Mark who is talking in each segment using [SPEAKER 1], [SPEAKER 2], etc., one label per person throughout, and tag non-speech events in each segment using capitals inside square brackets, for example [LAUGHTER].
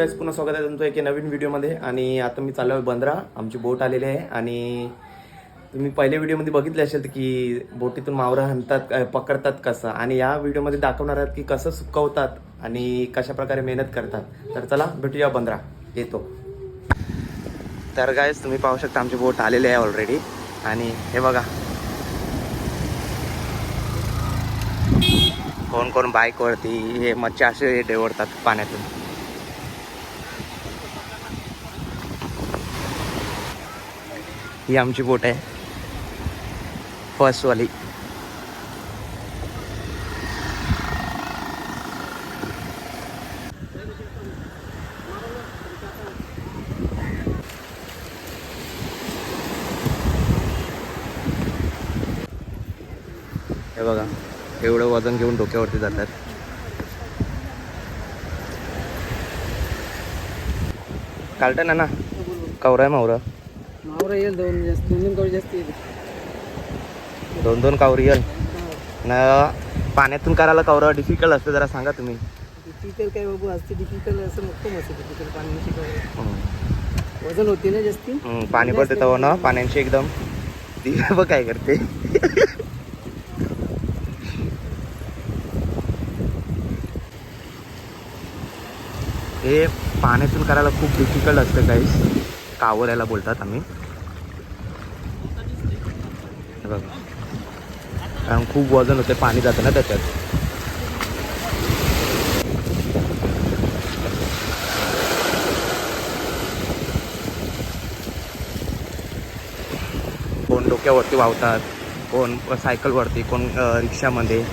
[SPEAKER 1] Guys पुन्हा स्वागत आहे तुमचं एका नवीन व्हिडिओमध्ये. आणि आता मी चाललो आहे बंदरा. आमची बोट आलेली आहे. आणि तुम्ही पहिल्या व्हिडिओमध्ये बघितले असेल की बोटीतून मावरं हाणतात पकडतात कसं. आणि या व्हिडिओमध्ये दाखवणार आहेत की कसं सुकवतात आणि कशा प्रकारे मेहनत करतात. तर चला भेटूया बंदरा. येतो. तर गायस तुम्ही पाहू शकता आमची बोट आलेली आहे ऑलरेडी आणि हे बघा. कोण कोण बाईकवरती हे मच्छी असे डेवडतात पाण्यातून. ही आमची बोट आहे. फर्स्टवाली हे बघा एवढं वजन घेऊन डोक्यावरती जातात. कालटं ना ना? कवरा आहे मावरा
[SPEAKER 2] येईल दोन जास्त दोन दोन कवडी जास्त येईल.
[SPEAKER 1] दोन दोन कावरी येईल? न पाण्यातून करायला कवरा डिफिकल्ट असतं जरा सांगा तुम्ही.
[SPEAKER 2] डिफिकल काय बाबू असते डिफिकल असं नको मस्त डिफिकल पाणी शिकवलं
[SPEAKER 1] हम्म.
[SPEAKER 2] वजन होते ना जास्ती?
[SPEAKER 1] पाणी पडते तेव्हा ना पाण्याशी एकदम. ती [LAUGHS] बघ काय करते. हे पाण्यातून करायला खूप डिफिकल्ट असतं काहीच कावर याला बोलतात आम्ही. बघा. कारण खूप वजन होते पाणी जातं ना त्याच्यात. कोण डोक्यावरती वावतात कोण सायकलवरती कोण रिक्षामध्ये.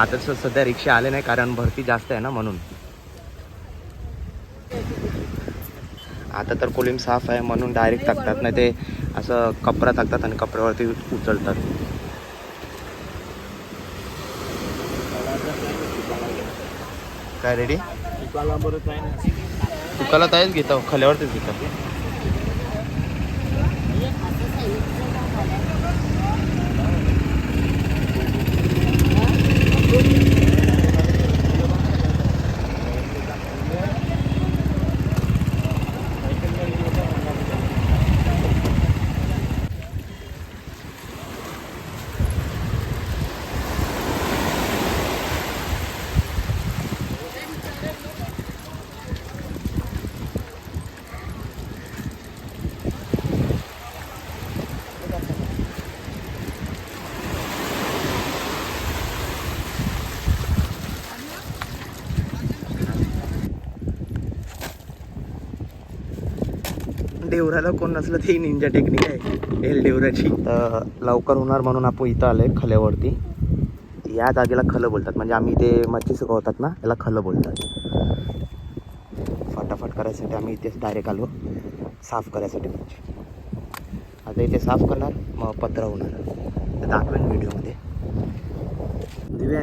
[SPEAKER 1] आता सध्या रिक्षा आले नाही कारण भरती जास्त आहे ना म्हणून. आता तर कोलिम साफ आहे म्हणून डायरेक्ट टाकतात नाही ते असं कपडा टाकतात आणि कपड्यावरती उचलतात. काय रेडी तुकाला ताईच घेतो खल्यावरतीच घेतो. डेवराला कोण नसलं ते निंजा टेक्निक आहे. एल डेवराची तर लवकर होणार म्हणून आपण इथं आलोय खल्यावरती या जागेला खलं बोलतात. म्हणजे आम्ही इथे मच्छी सुकवतात ना याला खलं बोलतात. फटाफट करायसाठी आम्ही इथेच डायरेक्ट आलो. साफ करायसाठी. मच्छी आता इथे साफ करणार मग पत्र होणार. दाखवेन व्हिडिओमध्ये. दिव्या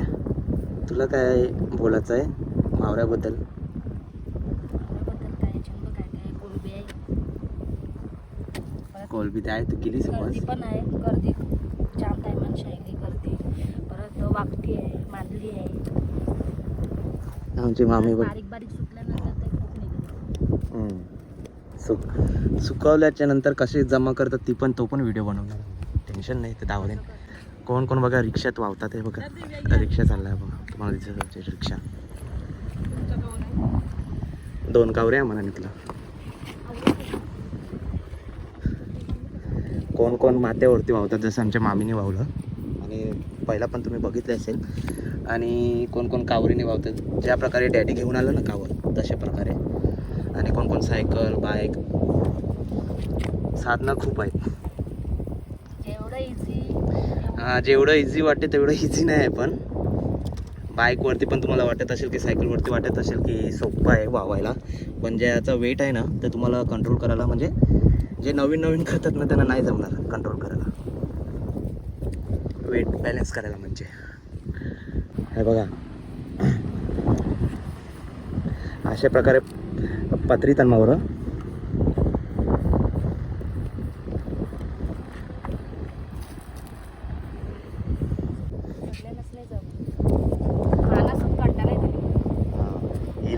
[SPEAKER 1] तुला काय बोलायचं आहे मावऱ्याबद्दल
[SPEAKER 3] बद्दल काय छंद काय काय कोळंबी आहे
[SPEAKER 1] कोलबी ते आहे तू केली
[SPEAKER 3] गर्दी पण आहे गर्दी जाम टायमान शायली गर्दी. परत वाकटी आहे मांदली आहे.
[SPEAKER 1] आमची मामी बघ
[SPEAKER 3] बारीक बारीक सुटल्यानंतर.
[SPEAKER 1] सुक सुकवल्याच्या नंतर कसे जमा करतात ती पण तो पण व्हिडिओ बनवणार. टेन्शन नाही ते दावडेन कोण कोण बघा रिक्षात वावतात हे बघा. रिक्षा चाललाय बघा. तुम्हाला दिसत रिक्षा. दोन कावरे आहे म्हणा निघलं कोण कोण माथ्यावरती वावतात जसं आमच्या मामीने वावलं. आणि पहिला पण तुम्ही बघितलं असेल. आणि कोण कोण कावरीने वावतात ज्या प्रकारे डॅडी घेऊन आलं ना कावर तशा प्रकारे. आणि कोण कोण सायकल बाईक साधनं खूप आहेत.
[SPEAKER 3] जेवढं इझी
[SPEAKER 1] हा, जेवढं इझी वाटते तेवढं इझी नाही आहे पण. बाईकवरती पण तुम्हाला वाटत असेल की सायकलवरती वाटत असेल की सोपं आहे वावायला. पण ज्याचा वेट आहे ना ते तुम्हाला कंट्रोल करायला म्हणजे जे नवीन नवीन करतात ना त्यांना नाही जमणार कंट्रोल करायला. वेट बॅलन्स करायला म्हणजे. हे बघा. अशा प्रकारे पत्री तन्मावर
[SPEAKER 3] नसले जम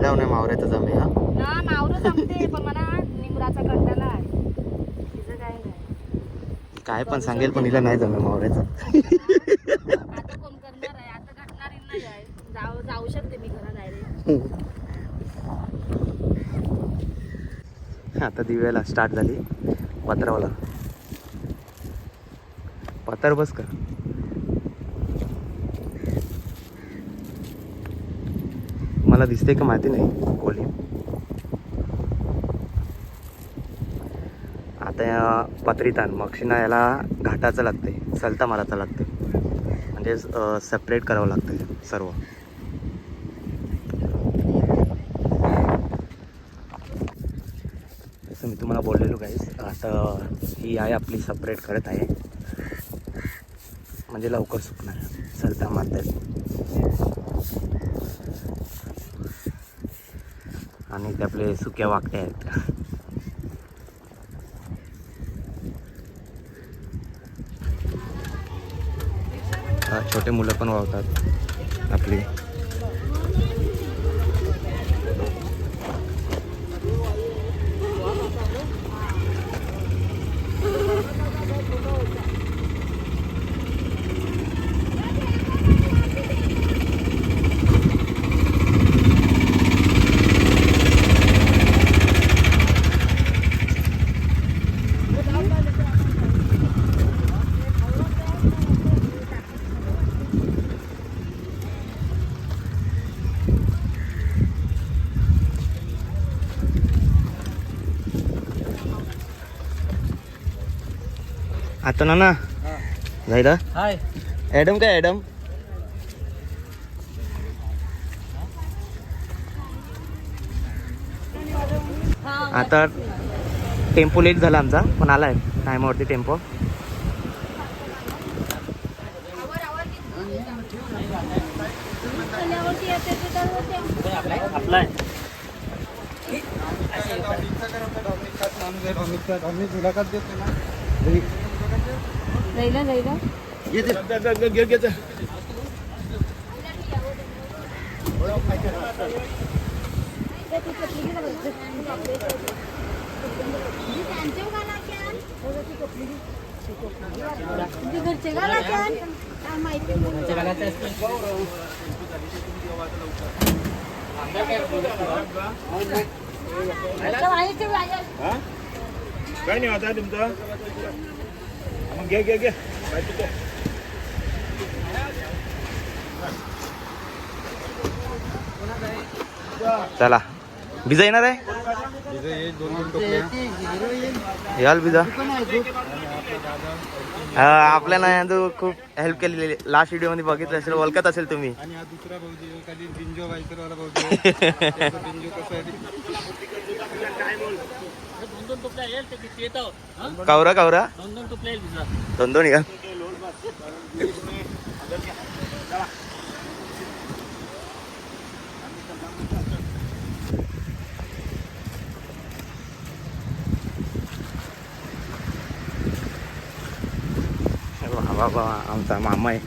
[SPEAKER 1] हिलाव नाही मावऱ्याचा जमे हा?
[SPEAKER 3] ना मावरं जमते पण मला निमराचा कंटाला आहे तिचं काय नाही.
[SPEAKER 1] काय पण सांगेल पण हिला नाही जमे मावऱ्याचं.
[SPEAKER 3] आता कोण करणार आहे? आता घटणार नाही आहे जाऊ जाऊ शकते मी डायरेक्ट [LAUGHS]
[SPEAKER 1] आता दिव्याला स्टार्ट झाली पत्रावला. पत्र बस कर. मला दिसते का माहिती नाही? कोली आता या पत्रितान मक्षिणा याला घाटाचं लागते सलता मारायचं लागते म्हणजे सेपरेट करावं लागतं सर्व. जसं मी तुम्हाला बोललेलो काहीच आता ही आहे आपली सपरेट करत आहे. म्हणजे लवकर सुकणार सरता मारतात आणि ते आपले सुक्या वाकट्या आहेत. छोटे मुलं पण वावतात आपली. आता ना ना
[SPEAKER 2] हाय
[SPEAKER 1] ॲडम काय ॲडम आता टेम्पो लेट झाला आमचा पण आलाय टायमावरती टेम्पो
[SPEAKER 2] मुलाखत देतो ना
[SPEAKER 3] जाईला घरचे गाला माहिती
[SPEAKER 4] काय नाही आता तुमचं. घे घे
[SPEAKER 1] चला। बिजा येणार आहे? याल बिजा हा, आपल्याला यांचं खूप हेल्प केलेली लास्ट व्हिडिओ मध्ये बघितलं असेल ओळखत असेल तुम्ही.
[SPEAKER 2] आणि हा दुसरा भाऊजी खाली बिंजो वायकरवाला भाऊजी [LAUGHS] त्याचा बिंजो कसा आहे?
[SPEAKER 1] कावरा कावरा. दोन दोन का बाबा बाबा आमचा मामा आहे.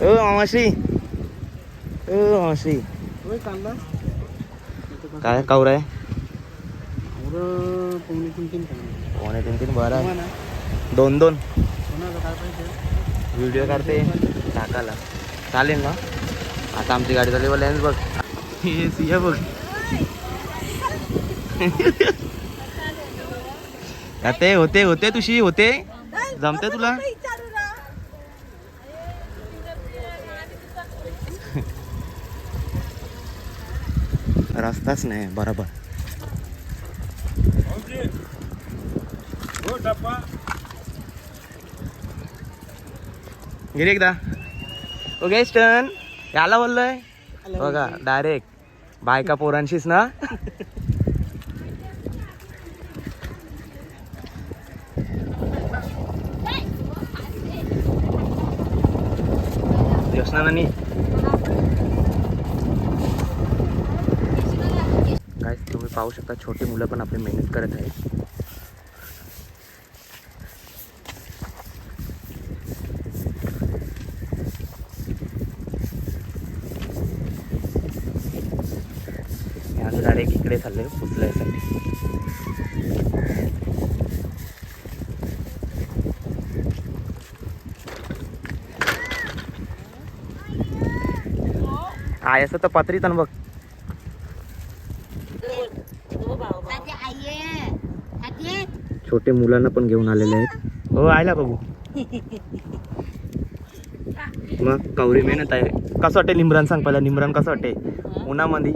[SPEAKER 1] ओ मामाश्री ओ मामाश्री काय कावरा आहे?
[SPEAKER 2] पाहुणे तीन तीन पाहुणे
[SPEAKER 1] कोणे तीन तीन बरं आहे. दोन दोन.
[SPEAKER 2] कोणाला काय पाहिजे
[SPEAKER 1] व्हिडिओ काढते. टाकाला चालेल ना? आता आमची गाडी चालली बघ लेन्स बघ. हे सिया बघ. ते होते होते तुशी होते. जमते तुला? रस्ताच नाही बरोबर
[SPEAKER 4] हो डब्बा
[SPEAKER 1] गेली एकदा. ओके स्टन. याला बोललोय? बघा डायरेक्ट बायका पोरांशीच ना? काय तुम्ही पाहू शकता छोटी मुलं पण आपली मेहनत करत आहेत. तिकडे चाललं आहे फुटलायसाठी आय असं तर पात्रीत आण बघ. छोटे मुलांना पण घेऊन आलेले आहेत. हो आयला बघू. मग कवरी मेहनत आहे. कसं वाटते निमरान सांग पहिला. निमरान कसं वाटते उन्हामध्ये.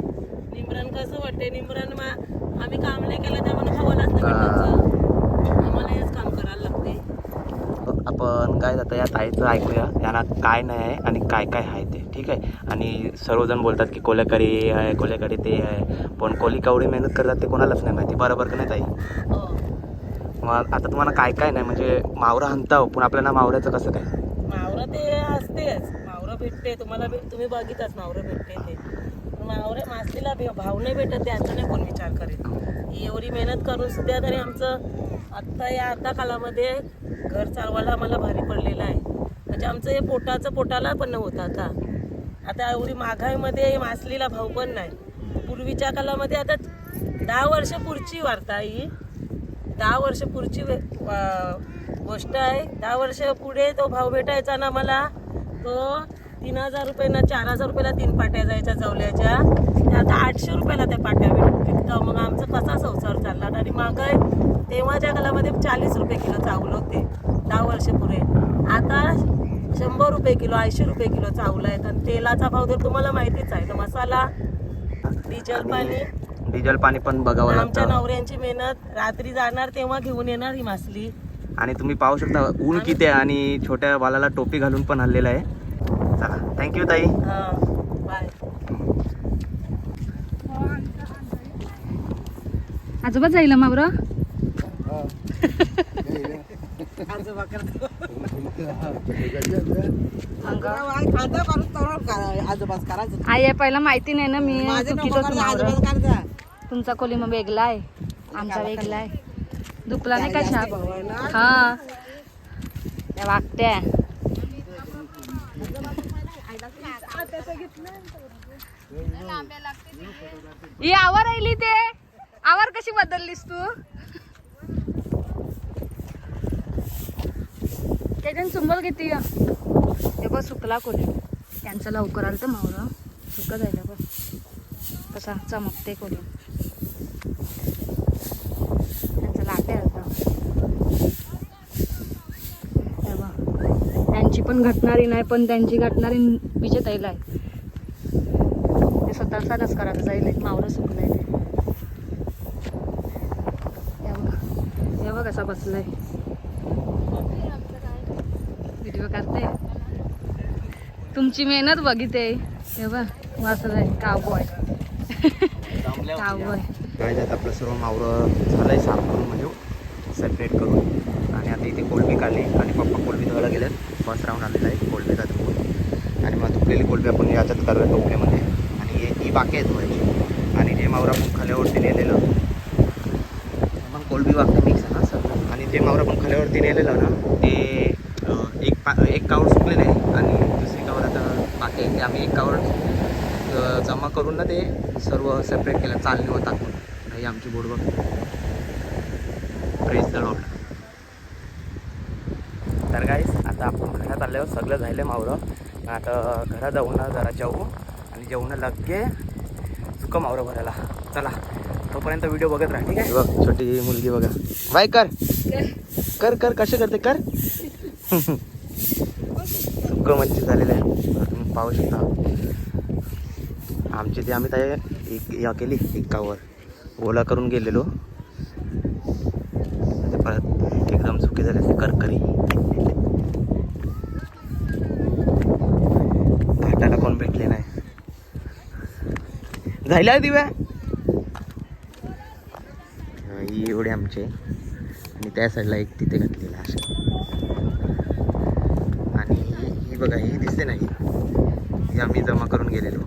[SPEAKER 1] ताईचं ऐकूया. यांना काय नाही आहे आणि काय काय आहे ते. ठीक आहे? आणि सर्वजण बोलतात की कोलेकरी आहे कोल्याकडे ते आहे. पण कोली कवडी मेहनत करतात ते कोणालाच नाही माहिती. बरोबर का नाही ताई? मग आता तुम्हाला काय काय नाही? म्हणजे मावरा हंताव पण आपल्याला मावऱ्याचं कसं काय?
[SPEAKER 2] मावरा ते असतेच. मावरा भेटते. तुम्हाला तुम्ही बघितच मावरा भेटते ते. मावरे मासलीला भाव नाही भेटत त्याचा नाही कोण विचार करेल एवढी मेहनत करून सुद्धा तरी आमचं आत्ता या आता कालामध्ये घर चालवायला आम्हाला भारी पडलेलं आहे. म्हणजे आमचं हे पोटाचं पोटाला पण नव्हतं आता. आता एवढी महागाईमध्ये मासलीला भाव पण नाही. पूर्वीच्या कालामध्ये आता दहा वर्ष पुढची वार्ता ही. दहा वर्ष पुढची वे- गोष्ट आहे. दहा वर्ष पुढे तो भाव भेटायचा ना मला तो तीन हजार रुपये ना चार हजार रुपयाला तीन पाट्या जायच्या जवल्याच्या. त्या आता आठशे रुपयाला त्या पाट्या विकतं मग आमचा कसा संसार चालला? आणि महागाई तेव्हाच्या कालामध्ये चाळीस रुपये किलो चावलं होते दहा वर्ष पुढे. आता शंभर रुपये किलो ऐंशी रुपये किलो चावलं आहेत. आणि तेलाचा भाव तर तुम्हाला माहितीच आहे. ना मसाला डिझेल पाणी.
[SPEAKER 1] डिझेल पाणी पण बघावं
[SPEAKER 2] आमच्या नवऱ्यांची मेहनत रात्री जाणार तेव्हा घेऊन येणार ही मासली.
[SPEAKER 1] आणि तुम्ही पाहू शकता ऊन किती आहे. आणि छोट्या बालाला टोपी घालून पण हल्लेलं आहे. चला. थँक्यू ताई.
[SPEAKER 2] हा बाय
[SPEAKER 3] आजोबा जाईल मावरा?
[SPEAKER 2] आजोबा करतो. आजोबाच करायचं.
[SPEAKER 3] आई आहे पहिला माहिती नाही ना मी. तुमचा कोलिमा वेगळा आहे. आमचा वेगळा आहे. दुपला नाही कशा हा. त्या वागत्या. ही आवर राहिली ते. आवर कशी बदललीस तू? त्याच्यान चुंबल किती ते बघ सुकला कोली त्यांचं लवकर आलं तर मावरं सुक जायला बघ. कसा चमकते कोली त्यांचं लाटे आलं त्यांची पण घटणारी नाही पण त्यांची घटणारी विजेताईला आहे. स्वतःचाच करायचं जाईल. एक मावरं सुकलंय ते. बघ. कसा बसलाय व्हिडिओ काढते. तुमची मेहनत बघिते हे बघ वाचलंय कावबॉय कावबॉय
[SPEAKER 1] काय जात आपलं सर्व मावरं झालंय करून म्हणजे सेपरेट करून. आणि आता इथे कोलबी काढली आणि पप्पा कोलबी धुवायला गेलेत. बस राहून आलेला आहे. कोलबीचा धुवून आणि मग धुकलेली कोलबी आपण याच्यात करूया टोपल्यामध्ये बाकी आहेत माझी आणि जे मावरा पण खाल्यावरती नेलेलं. मग कोलबी वागते मिक्स आहे ना सर. आणि जे मावरा पण खाल्यावरती नेलेलं ना ते एक पा एक कावड सुकलेलं आहे आणि दुसरी कावर आता बाकी आहे. ते आम्ही एक कावर जमा करून ना ते सर्व सेपरेट केलं. चालणीवर आपण नाही आमची बोर्ड बघ. प्रेस द तर गाईस आता आपण घरात आल्यावर सगळं झालं मावरं. आता घरात जाऊन ना जरा जेवू. जेवण लगे सुकं मावरं भरायला. चला तोपर्यंत व्हिडिओ बघत राहा ठीक आहे? बघ छोटी मुलगी बघा. बाय कर. कर कर कसे करते कर. सुकं मच्छी झालेलं आहे तुम्ही पाहू शकता. आमची ती आम्ही त्या एक या केली एकावर. ओला करून गेलेलो. ते परत एकदम सुके झाले करकरी घाटाला कोण भेटले नाही झाल्या दिव्या? ही एवढे आमचे. आणि त्या साईडला एक तिथे घातलेला असे आणि ही बघा ही दिसते नाही ही आम्ही जमा करून गेलेलो.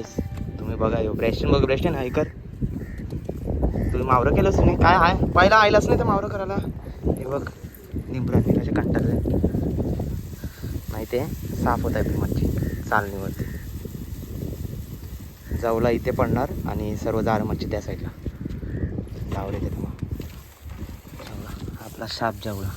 [SPEAKER 1] बघ ब्रेशन हाय कर तुम्ही मावरं केलंच नाही? काय आहे पहिला आयलाच नाही तर मावरं करायला? हे बघ निंबरा कसे कंटाळले माहिती आहे? साफ होत आहे मच्छी. चालणीवरती जाऊला इथे पडणार आणि सर्व दार मच्छी त्या साईडला लावले ते तुम्हाला आपला साप जाऊला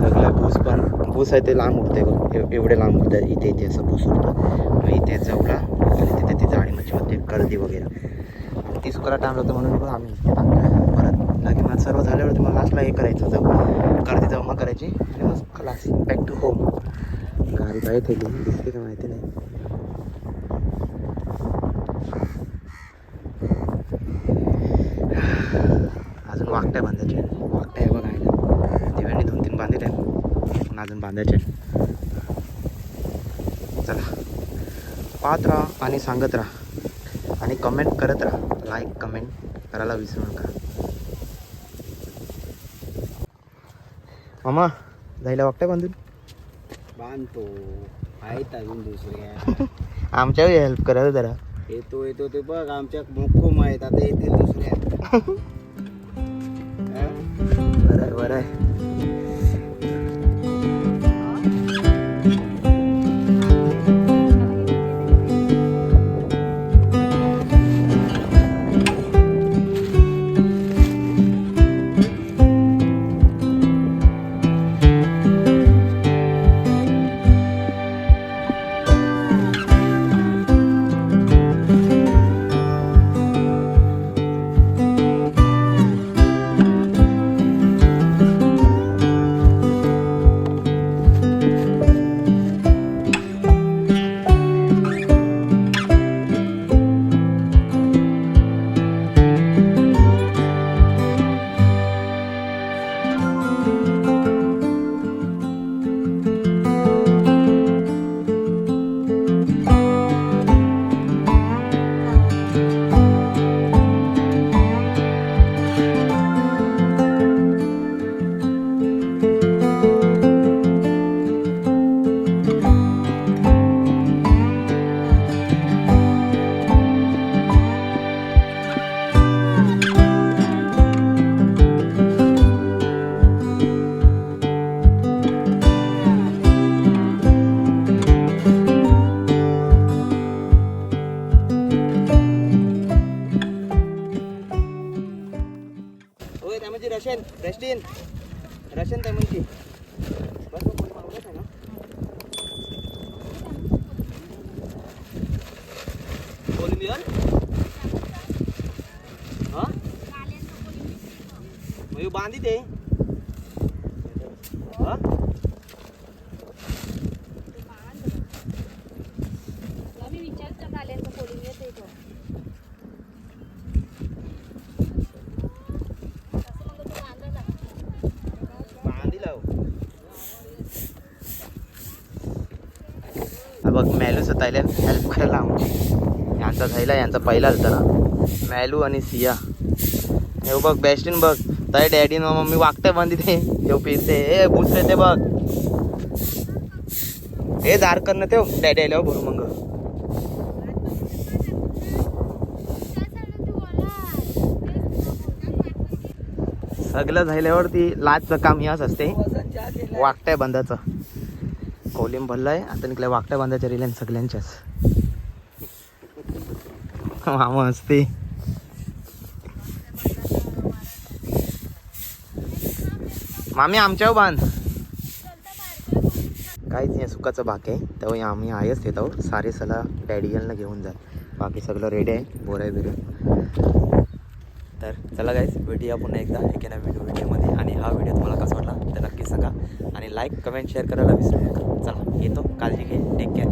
[SPEAKER 1] सगळं भूस पण आहे ते लांब उडतंय बघ. एवढे लांब उडतं. इथे इथे असं भूस उडतं. मग इथे जाऊला आणि तिथे ती जाळी मच्छी होते गर्दी वगैरे. ती सुकायला टाइम लागतो म्हणून बघ आम्ही इथे परत लगेच मग सर्व झाल्यावर मग लास्टला हे करायचं. जाऊ. गर्दी जमा करायची. आणि मग क्लास बॅक टू होम गाडी बाहेर ठेवली. दिसते का माहिती नाही अजून वाकट्या बांधायचे वाकट्या आहे बघा आहे दिव्याने दोन तीन बांधले आहे पण अजून बांधायचे. चला. पाहत राहा आणि सांगत राहा. आणि कमेंट करत राहा. लाईक कमेंट करायला विसरू नका. मामा जायला वाकट्या बांधून?
[SPEAKER 5] बांधतो. आहेत अजून दुसऱ्या
[SPEAKER 1] आमच्या हेल्प करा जरा.
[SPEAKER 5] येतो येतो ते बघ. आमच्या मुक्कुम आहेत. आता येतील दुसऱ्या? [LAUGHS]
[SPEAKER 1] बरं आहे बरं. बघ मॅलू सतायला हेल्प करायला आमची. यांचा झायला यांचा पहिला होता ना. मॅलू आणि सिया. हे बघ बेस्टीन बघ. ताई डॅडी न मम्मी वागते पण ते. हे फिरते ए भूत ते बघ. हे दार करणं ते डॅडी आल्यावर भरू मग. सगळं झाल्यावरती लाजचं काम याच असते वाकट्या बंदाचं. कोलिम भरलाय. आता निघल्या वाकट्या बंदाच्या रिलायन्स सगळ्यांच्याच. मामा असते मामी आमच्यावर बांध. काहीच नाही सुकाचं बाकी आहे. तेव्हा आम्ही आहेच येत आहोत सारे सला डॅडी यांना घेऊन जा. बाकी सगळं रेडी आहे. बोराय बिरे. तर चला गाईज भेटूया पुन्हा एकदा एका नवीन व्हिडिओमध्ये आणि हा व्हिडिओ तुम्हाला कसा वाटला तर नक्की सांगा. आणि लाईक कमेंट शेअर करायला विसरू नका. चला येतो. काळजी घे. टेक केअर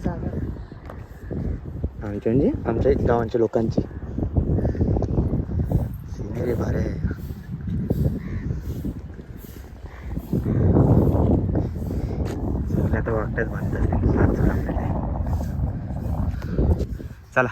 [SPEAKER 3] कावऱ्यांनी जागा.
[SPEAKER 1] आमची म्हणजे आमच्या गावांच्या लोकांची. सिनेरी भारी. आहे आता वाटत बांधतात. चला.